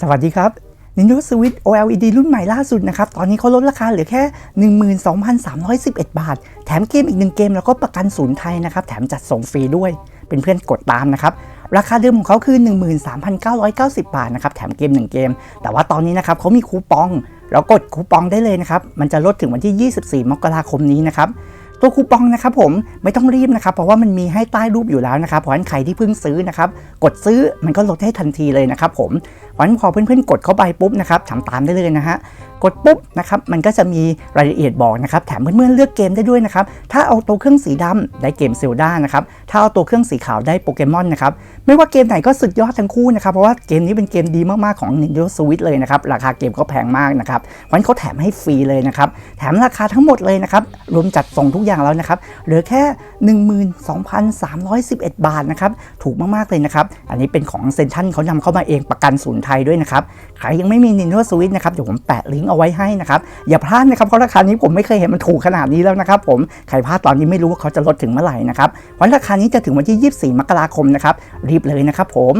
สวัสดีครับ Nintendo Switch OLED รุ่นใหม่ล่าสุดนะครับ ตอนนี้เขาลดราคาเหลือแค่ 12,311 บาท แถมเกมอีกหนึ่งเกมแล้วก็ประกันศูนย์ไทยนะครับ แถมจัดส่งฟรีด้วย เป็นเพื่อนกดตามนะครับ ราคาเดิมของเขาคือ 13,990 บาทนะครับ แถมเกม 1 เกม แต่ว่าตอนนี้นะครับเขามีคูปอง เรากดคูปองได้เลยนะครับ มันจะลดถึงวันที่ 24 มกราคมนี้นะครับ ตัวคูปองนะครับผมไม่ต้องรีบนะครับ เพราะว่ามันมีให้ใต้รูปอยู่แล้วนะครับเพราะฉะนั้นใครที่เพิ่งซื้อนะครับกดซื้อมันก็ลดให้ทันทีเลยนะครับผมเพราะฉะนั้นพอเพื่อนๆกดเข้าไปปุ๊บนะครับทำตามได้เลยนะฮะ กดปุ๊บนะครับมันก็จะมีรายละเอียดบอกนะครับแถมเพื่อนๆเลือกเกมได้ด้วยนะครับถ้าเอาตัวเครื่องสีดำได้เกมเซลดานะครับถ้าเอาตัวเครื่องสีขาวได้โปเกมอนนะครับไม่ว่าเกมไหนก็สุดยอดทั้งคู่นะครับเพราะว่าเกมนี้เป็นเกมดีมากๆของ Nintendo Switch เลยนะครับราคาเกมก็แพงมากนะครับเพราะนั้นเขาแถมให้ฟรีเลยนะครับแถมราคาทั้งหมดเลยนะครับรวมจัดส่งทุกอย่างแล้วนะครับเหลือแค่ 12,311 บาทนะครับถูกมากๆเลยนะครับอันนี้เป็นของเซนทันเขานำเข้ามาเองประกันศูนย์ไทยด้วยนะครับใครยังไม่มี Nintendo Switch นะครับเดี๋ยวผมแปะลิงก์เอาไว้ให้นะครับ อย่าพลาดนะครับเพราะราคานี้ผมไม่เคยเห็นมันถูกขนาดนี้แล้วนะครับผมใครพลาดตอนนี้ไม่รู้ว่าเขาจะลดถึงเมื่อไหร่นะครับวันราคานี้จะถึงวันที่ 24 มกราคมนะครับรีบเลยนะครับผม